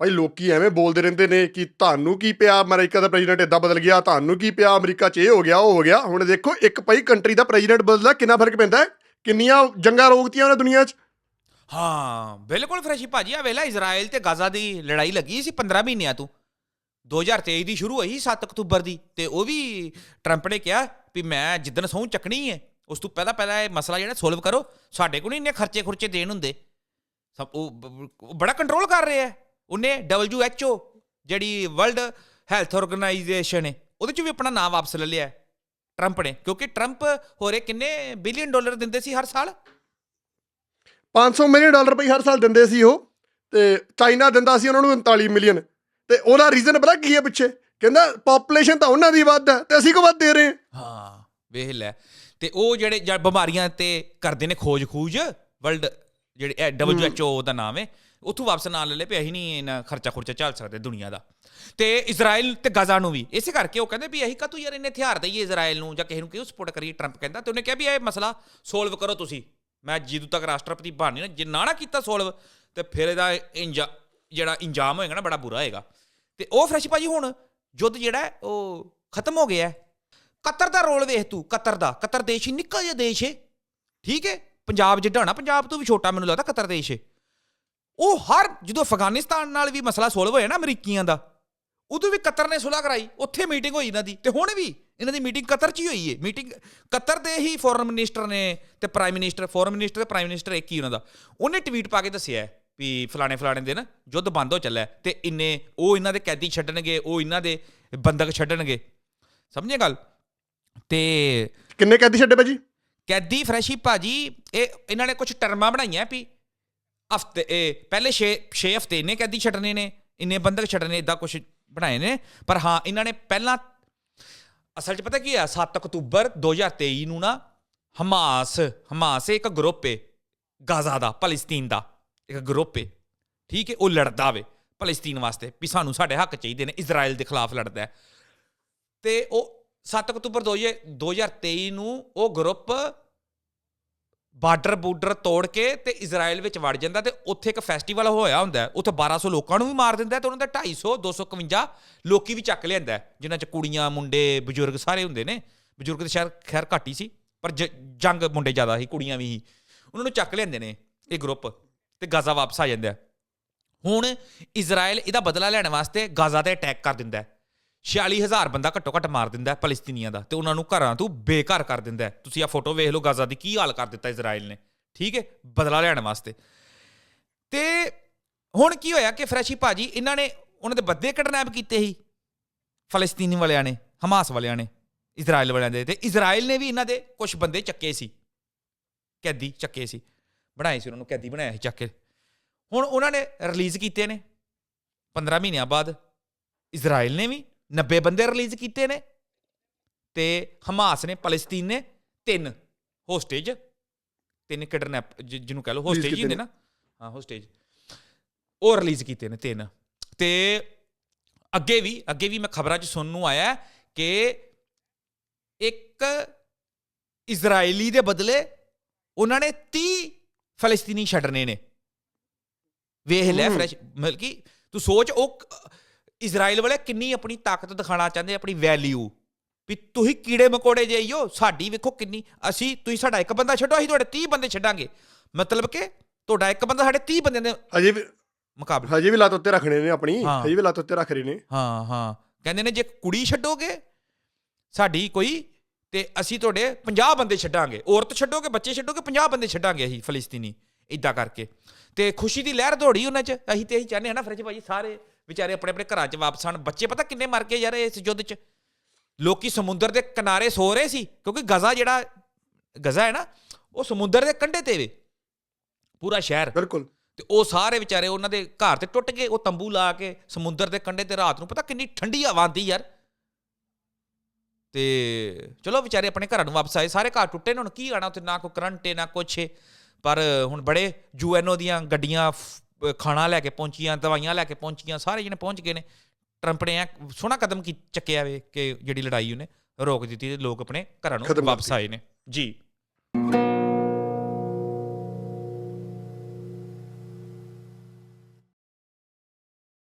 ਭਾਈ ਲੋਕੀ ਐਵੇਂ ਬੋਲਦੇ ਰਹਿੰਦੇ ਨੇ ਕਿ ਤੁਹਾਨੂੰ ਕੀ ਪਿਆ? ਅਮਰੀਕਾ ਦਾ ਪ੍ਰੈਜ਼ੀਡੈਂਟ ਇਦਾਂ ਬਦਲ ਗਿਆ, ਤੁਹਾਨੂੰ ਕੀ ਪਿਆ? ਅਮਰੀਕਾ 'ਚ ਇਹ ਹੋ ਗਿਆ, ਉਹ ਹੋ ਗਿਆ। ਹੁਣ ਦੇਖੋ, ਇੱਕ ਭਾਈ ਕੰਟਰੀ ਦਾ ਪ੍ਰੈਜ਼ੀਡੈਂਟ ਬਦਲਦਾ, ਕਿੰਨਾ ਫ਼ਰਕ ਪੈਂਦਾ ਕਿੰਨੀਆਂ ਜੰਗਾਂ ਰੋਕਤੀਆਂ ਉਹਨੇ ਦੁਨੀਆ 'ਚ? ਹਾਂ, ਬਿਲਕੁਲ ਫਰੈਸ਼ੀ ਭਾਜੀ। ਆ ਵੇਲਾ ਇਜ਼ਰਾਈਲ ਤੇ ਗਾਜ਼ਾ ਦੀ ਲੜਾਈ ਲੱਗੀ ਸੀ 15 ਮਹੀਨਿਆਂ ਤੋਂ। 2023 ਦੀ ਸ਼ੁਰੂ ਹੋਈ 7 ਅਕਤੂਬਰ ਦੀ ਤੇ ਉਹ ਵੀ ਟਰੰਪ ਨੇ ਕਿਹਾ ਵੀ ਮੈਂ ਜਿੱਦਣ ਸਹੁੰ ਚੱਕਣੀ ਹੈ ਉਸ ਤੋਂ ਪਹਿਲਾਂ ਪਹਿਲਾਂ ਇਹ ਮਸਲਾ ਜਿਹੜਾ ਸੋਲਵ ਕਰੋ। ਸਾਡੇ ਕੋਲ ਨਹੀਂ ਇੰਨੇ ਖਰਚੇ ਖੁਰਚੇ ਦੇਣ ਹੁੰਦੇ। ਸਭ ਉਹ ਉਹ ਬੜਾ ਕੰਟਰੋਲ ਕਰ ਰਿਹਾ ਹੈ। ਉਹਨੇ WHO ਜਿਹੜੀ ਵਰਲਡ ਹੈਲਥ ਆਰਗੇਨਾਈਜੇਸ਼ਨ ਹੈ ਉਹਦੇ ਚ ਵੀ ਆਪਣਾ ਨਾਮ ਵਾਪਸ ਲੈ ਲਿਆ ਟਰੰਪ ਨੇ ਕਿਉਂਕਿ ਟਰੰਪ ਹੋਰੇ ਕਿੰਨੇ ਬਿਲੀਅਨ ਡਾਲਰ ਦਿੰਦੇ ਸੀ ਹਰ ਸਾਲ? 500 ਮਿਲੀਅਨ ਡਾਲਰ ਭਾਈ ਹਰ ਸਾਲ ਦਿੰਦੇ ਸੀ ਉਹ ਤੇ ਚਾਈਨਾ ਦਿੰਦਾ ਸੀ ਉਹਨਾਂ ਨੂੰ 39 ਮਿਲੀਅਨ ਤੇ ਉਹਦਾ ਰੀਜ਼ਨ ਪਤਾ ਕੀ ਹੈ ਪਿੱਛੇ? ਕਹਿੰਦਾ ਪਾਪੂਲੇਸ਼ਨ ਤਾਂ ਉਹਨਾਂ ਦੀ ਵੱਧ ਹੈ ਤੇ ਅਸੀਂ ਕੋ ਵੱਧ ਦੇ ਰਹੇ ਹਾਂ? ਹਾਂ ਵੇਖ ਲੈ। ਤੇ ਉਹ ਜਿਹੜੇ ਬਿਮਾਰੀਆਂ ਤੇ ਕਰਦੇ ਨੇ ਖੋਜ ਖੂਜ ਵਰਲਡ ਜਿਹੜੇ WHO ਦਾ ਨਾਮ ਹੈ ਉੱਥੋਂ ਵਾਪਸ ਨਾ ਲੈ ਲੈ ਵੀ ਅਸੀਂ ਨਹੀਂ ਇਹਨਾਂ ਖਰਚਾ ਖੁਰਚਾ ਚੱਲ ਸਕਦੇ ਦੁਨੀਆ ਦਾ। ਤੇ ਇਜ਼ਰਾਈਲ ਤੇ ਗਜ਼ਾ ਨੂੰ ਵੀ, ਇਸੇ ਕਰਕੇ ਉਹ ਕਹਿੰਦੇ ਵੀ ਅਸੀਂ ਕਾਹਤੋਂ ਯਾਰ ਇੰਨੇ ਹਥਿਆਰ ਦਈਏ ਇਜ਼ਰਾਈਲ ਨੂੰ ਜਾਂ ਕਿਸੇ ਨੂੰ ਕਿਉਂ ਸਪੋਰਟ ਕਰੀਏ ਟਰੰਪ ਕਹਿੰਦਾ, ਤੇ ਉਹਨੇ ਕਿਹਾ ਵੀ ਇਹ ਮਸਲਾ ਸੋਲਵ ਕਰੋ ਤੁਸੀਂ। ਮੈਂ ਜਦੋਂ ਤੱਕ ਰਾਸ਼ਟਰਪਤੀ ਬਣਨੀ ਨਾ ਜੇ ਨਾ ਨਾ ਕੀਤਾ ਸੋਲਵ ਤੇ ਫਿਰ ਇਹਦਾ ਇੰਜਾ, ਜਿਹੜਾ ਇੰਜਾਮ ਹੋਏਗਾ ਨਾ ਬੜਾ ਬੁਰਾ ਹੋਏਗਾ। ਤੇ ਉਹ ਫਰੈਸ਼ ਭਾਜੀ ਹੁਣ ਯੁੱਧ ਜਿਹੜਾ ਉਹ ਖਤਮ ਹੋ ਗਿਆ ਕਤਰ ਦਾ ਰੋਲ ਵੇਖ ਤੂੰ, ਕਤਰ ਦਾ। ਕਤਰ ਦੇਸ਼ ਹੀ ਨਿੱਕਾ ਜਿਹਾ ਦੇਸ਼ ਏ। ਠੀਕ ਹੈ ਪੰਜਾਬ ਜਿੱਡਾ ਹੋਣਾ, ਪੰਜਾਬ ਤੋਂ ਵੀ ਛੋਟਾ ਮੈਨੂੰ ਲੱਗਦਾ ਕਤਰ ਦੇਸ਼ ਏ। ਉਹ ਹਰ ਜਦੋਂ ਅਫਗਾਨਿਸਤਾਨ ਨਾਲ ਵੀ ਮਸਲਾ ਸੋਲਵ ਹੋਇਆ ਨਾ ਅਮਰੀਕੀਆਂ ਦਾ ਉਦੋਂ ਵੀ ਕਤਰ ਨੇ ਸੁਲ੍ਹਾ ਕਰਾਈ ਉੱਥੇ ਮੀਟਿੰਗ ਹੋਈ ਇਹਨਾਂ ਦੀ ਤੇ ਹੁਣ ਵੀ ਇਹਨਾਂ ਦੀ ਮੀਟਿੰਗ ਕਤਰ 'ਚ ਹੀ ਹੋਈ ਹੈ ਮੀਟਿੰਗ ਕਤਰ ਦੇ ਹੀ ਫੋਰਨ ਮਿਨਿਸਟਰ ਨੇ ਤੇ ਪ੍ਰਾਈਮ ਮਿਨਿਸਟਰ ਫੋਰਨ ਮਿਨਿਸਟਰ ਤੇ ਪ੍ਰਾਈਮ ਮਿਨਿਸਟਰ ਇੱਕ ਹੀ ਉਹਨਾਂ ਦਾ। ਉਹਨੇ ਟਵੀਟ ਪਾ ਕੇ ਦੱਸਿਆ ਵੀ ਫਲਾਣੇ ਫਲਾਣੇ ਦਿਨ ਯੁੱਧ ਬੰਦ ਹੋ ਚੱਲਿਆ ਤੇ ਇੰਨੇ ਉਹ ਇਹਨਾਂ ਦੇ ਕੈਦੀ ਛੱਡਣਗੇ ਉਹ ਇਹਨਾਂ ਦੇ ਬੰਦਕ ਛੱਡਣਗੇ। ਸਮਝੇ ਗੱਲ? ਤੇ ਕਿੰਨੇ ਕੈਦੀ ਛੱਡੇ ਭਾਜੀ? ਕੈਦੀ ਫਰੈਸ਼ੀ ਭਾਜੀ ਇਹ ਇਹਨਾਂ ਨੇ ਕੁਝ ਟਰਮਾਂ ਬਣਾਈਆਂ ਵੀ ਹਫ਼ਤੇ, ਇਹ ਪਹਿਲੇ 6 6 ਹਫ਼ਤੇ ਇਹਨੇ ਕੈਦੀ ਛੱਡਣੇ ਨੇ, ਇੰਨੇ ਬੰਦਕ ਛੱਡਣੇ ਇਦਾਂ ਕੁਝ ਬਣਾਏ ਨੇ। ਪਰ ਹਾਂ, ਇਹਨਾਂ ਨੇ ਪਹਿਲਾਂ ਅਸਲ 'ਚ ਪਤਾ ਕੀ ਆ? 7 ਅਕਤੂਬਰ 2023 ਨੂੰ ਨਾ ਹਮਾਸ ਹਮਾਸ ਇੱਕ ਗਰੁੱਪ ਏ, ਗਾਜ਼ਾ ਦਾ ਫਲਸਤੀਨ ਦਾ, ਇੱਕ ਗਰੁੱਪ ਏ। ਠੀਕ ਹੈ ਉਹ ਲੜਦਾ ਵੇ ਫਲਸਤੀਨ ਵਾਸਤੇ, ਵੀ ਸਾਨੂੰ ਸਾਡੇ ਹੱਕ ਚਾਹੀਦੇ ਨੇ ਇਜ਼ਰਾਈਲ ਦੇ ਖਿਲਾਫ ਲੜਦਾ ਹੈ। ਤੇ ਉਹ 7 ਅਕਤੂਬਰ 2023 ਨੂੰ ਉਹ ਗਰੁੱਪ ਬਾਰਡਰ ਬੂਡਰ ਤੋੜ ਕੇ ਤੇ ਇਜ਼ਰਾਈਲ ਵਿੱਚ ਵੜ ਜਾਂਦਾ ਤੇ ਉੱਥੇ ਇੱਕ ਫੈਸਟੀਵਲ ਹੋਇਆ ਹੁੰਦਾ ਹੈ। ਉੱਥੇ 1200 ਲੋਕਾਂ ਨੂੰ ਵੀ ਮਾਰ ਦਿੰਦਾ ਹੈ ਤੇ ਉਹਨਾਂ ਦਾ 250 251 ਲੋਕੀ ਵੀ ਚੱਕ ਲਿਆਂਦਾ ਹੈ, ਜਿਨ੍ਹਾਂ ਚ ਕੁੜੀਆਂ ਮੁੰਡੇ ਬਜ਼ੁਰਗ ਸਾਰੇ ਹੁੰਦੇ ਨੇ। ਬਜ਼ੁਰਗ ਤੇ ਸ਼ਾਇਦ ਖੈਰ ਘੱਟ ਹੀ ਸੀ ਪਰ ਜੰਗ ਮੁੰਡੇ ਜ਼ਿਆਦਾ ਸੀ ਕੁੜੀਆਂ ਵੀ ਸੀ। ਉਹਨਾਂ ਨੂੰ ਚੱਕ ਲਿਆਂਦੇ ਨੇ ਇਹ ਗਰੁੱਪ ਤੇ ਗਾਜ਼ਾ ਵਾਪਸ ਆ ਜਾਂਦਾ ਹੁਣ ਇਜ਼ਰਾਈਲ ਇਹਦਾ ਬਦਲਾ ਲੈਣ ਵਾਸਤੇ ਗਾਜ਼ਾ ਤੇ ਅਟੈਕ ਕਰ ਦਿੰਦਾ ਹੈ। 46000 ਬੰਦਾ ਘੱਟੋ ਘੱਟ ਮਾਰ ਦਿੰਦਾ ਹੈ ਫਲਸਤੀਨੀਆਂ ਦਾ ਤੇ ਉਹਨਾਂ ਨੂੰ ਘਰਾਂ ਤੋਂ ਬੇਘਰ ਕਰ ਦਿੰਦਾ ਹੈ। ਤੁਸੀਂ ਆ ਫੋਟੋ ਵੇਖ ਲਓ ਗਾਜ਼ਾ ਦੀ ਕੀ ਹਾਲ ਕਰ ਦਿੱਤਾ ਇਜ਼ਰਾਈਲ ਨੇ। ਠੀਕ ਹੈ? ਬਦਲਾ ਲੈਣ ਵਾਸਤੇ। ਤੇ ਹੁਣ ਕੀ ਹੋਇਆ ਕਿ ਫਰੈਸ਼ੀ ਭਾਜੀ ਇਹਨਾਂ ਨੇ ਉਹਨਾਂ ਦੇ ਬੱਦੇ ਕਿਡਨੈਪ ਕੀਤੇ ਸੀ, ਫਲਸਤੀਨੀ ਵਾਲਿਆਂ ਨੇ, ਹਮਾਸ ਵਾਲਿਆਂ ਨੇ ਇਜ਼ਰਾਈਲ ਵਾਲਿਆਂ ਦੇ ਤੇ ਇਜ਼ਰਾਈਲ ਨੇ ਵੀ ਇਹਨਾਂ ਦੇ ਕੁਝ ਬੰਦੇ ਚੱਕੇ ਸੀ। ਕੈਦੀ ਚੱਕੇ ਸੀ। ਬਣਾਏ ਸੀ ਉਹਨਾਂ ਨੂੰ, ਕੈਦੀ ਬਣਾਇਆ ਸੀ ਚੱਕ ਕੇ। ਹੁਣ ਉਹਨਾਂ ਨੇ ਰਿਲੀਜ਼ ਕੀਤੇ ਨੇ। 15 ਮਹੀਨਿਆਂ ਬਾਅਦ ਇਜ਼ਰਾਈਲ ਨੇ ਵੀ 90 ਬੰਦੇ ਰਿਲੀਜ਼ ਕੀਤੇ ਨੇ ਤੇ ਹਮਾਸ ਨੇ ਫਲਸਤੀਨ ਨੇ ਤਿੰਨ ਹੋਸਟੇਜ ਤਿੰਨ ਕਿਡਨੈਪ ਜਿਹਨੂੰ ਕਹ ਲਓ ਹੋਸਟੇਜ ਹੀ ਹੁੰਦੇ ਨੇ। ਹਾਂ ਹੋਸਟੇਜ ਉਹ ਰਿਲੀਜ਼ ਕੀਤੇ ਨੇ ਤਿੰਨ ਤੇ ਅੱਗੇ ਵੀ ਅੱਗੇ ਵੀ ਮੈਂ ਖਬਰਾਂ 'ਚ ਸੁਣਨ ਨੂੰ ਆਇਆ ਕਿ ਇੱਕ ਇਜ਼ਰਾਈਲੀ ਦੇ ਬਦਲੇ ਉਹਨਾਂ ਨੇ 30 ਫਲਸਤੀਨੀ ਛੱਡਣੇ ਨੇ ਵੇਖ ਲੈ। ਫਰੈਸ਼ ਮਤਲਬ ਕਿ ਤੂੰ ਸੋਚ ਉਹ ਇਜ਼ਰਾਈਲ ਵਾਲੇ ਕਿੰਨੀ ਆਪਣੀ ਤਾਕਤ ਦਿਖਾਣਾ ਚਾਹੁੰਦੇ ਆਪਣੀ ਵੈਲਿਊ ਵੀ ਤੁਸੀਂ ਕੀੜੇ ਮਕੋੜੇ ਜਾਈਓ ਸਾਡੀ ਵੇਖੋ ਕਿੰਨੀ ਅਸੀਂ ਤੁਸੀਂ ਸਾਡਾ ਇੱਕ ਬੰਦਾ ਛੱਡੋ ਅਸੀਂ ਤੁਹਾਡੇ 30 ਬੰਦੇ ਛੱਡਾਂਗੇ। ਮਤਲਬ ਕਿ ਤੁਹਾਡਾ ਇੱਕ ਬੰਦਾ ਸਾਡੇ 30 ਬੰਦਿਆਂ ਦੇ ਹਜੇ ਵੀ ਮੁਕਾਬਲੇ। ਹਜੇ ਵੀ ਲੱਤ ਉੱਤੇ ਰੱਖਣੇ ਨੇ ਆਪਣੀ। ਹਜੇ ਵੀ ਲੱਤ ਉੱਤੇ ਰੱਖ ਰਹੇ ਨੇ। ਹਾਂ ਹਾਂ। ਕਹਿੰਦੇ ਨੇ ਜੇ ਕੁੜੀ ਛੱਡੋਗੇ ਸਾਡੀ ਕੋਈ ਤੇ ਅਸੀਂ ਤੁਹਾਡੇ 50 ਬੰਦੇ ਛੱਡਾਂਗੇ। ਔਰਤ ਛੱਡੋਗੇ ਬੱਚੇ ਛੱਡੋਗੇ 50 ਬੰਦੇ ਛੱਡਾਂਗੇ ਅਸੀਂ ਫਲਸਤੀਨੀ ਇਦਾਂ ਕਰਕੇ। ਤੇ ਖੁਸ਼ੀ ਦੀ ਲਹਿਰ ਦੌੜੀ ਉਹਨਾਂ 'ਚ ਅਸੀਂ ਤੇ ਇਹੀ ਚਾਹੁੰਦੇ ਹਾਂ ਨਾ ਫਰਜ ਭਾਜੀ ਸਾਰੇ ਵਿਚਾਰੇ ਆਪਣੇ ਆਪਣੇ ਘਰਾਂ 'ਚ ਵਾਪਸ ਆਣ ਬੱਚੇ ਪਤਾ ਕਿੰਨੇ ਮਰ ਗਏ ਯਾਰ ਇਸ ਯੁੱਧ 'ਚ? ਲੋਕੀ ਸਮੁੰਦਰ ਦੇ ਕਿਨਾਰੇ ਸੋ ਰਹੇ ਸੀ ਕਿਉਂਕਿ ਗਜ਼ਾ ਜਿਹੜਾ ਗਜ਼ਾ ਹੈ ਨਾ ਉਹ ਸਮੁੰਦਰ ਦੇ ਕੰਢੇ ਤੇ ਵੇ। ਪੂਰਾ ਸ਼ਹਿਰ। ਬਿਲਕੁਲ। ਤੇ ਉਹ ਸਾਰੇ ਵਿਚਾਰੇ ਉਹਨਾਂ ਦੇ ਘਰ ਤੇ ਟੁੱਟ ਗਏ ਉਹ ਤੰਬੂ ਲਾ ਕੇ ਸਮੁੰਦਰ ਦੇ ਕੰਢੇ ਤੇ ਰਾਤ ਨੂੰ ਪਤਾ ਕਿੰਨੀ ਠੰਡੀ ਹਵਾ ਆਉਂਦੀ ਯਾਰ। ਤੇ ਚਲੋ ਵਿਚਾਰੇ ਆਪਣੇ ਘਰਾਂ ਨੂੰ ਵਾਪਸ ਆਏ ਸਾਰੇ ਘਰ ਟੁੱਟੇ ਨੇ ਹੁਣ ਕੀ ਆਣਾ ਉੱਥੇ ਨਾ ਕੋਈ ਕਰੰਟ ਹੈ ਨਾ ਕੁਛ ਪਰ ਹੁਣ ਬੜੇ ਯੂਐਨਓ ਦੀਆਂ ਗੱਡੀਆਂ ਖਾਣਾ ਲੈ ਕੇ ਪਹੁੰਚੀਆਂ ਦਵਾਈਆਂ ਲੈ ਕੇ ਪਹੁੰਚੀਆਂ ਸਾਰੇ ਜਣੇ ਪਹੁੰਚ ਗਏ ਨੇ। ਟਰੰਪ ਨੇ ਐਂ ਸੋਹਣਾ ਕਦਮ ਕੀ ਚੱਕਿਆ ਵੇ ਕਿ ਜਿਹੜੀ ਲੜਾਈ ਉਹਨੇ ਰੋਕ ਦਿੱਤੀ ਤੇ ਲੋਕ ਆਪਣੇ ਘਰਾਂ ਨੂੰ ਵਾਪਸ। ਆਏ ਨੇ। ਜੀ।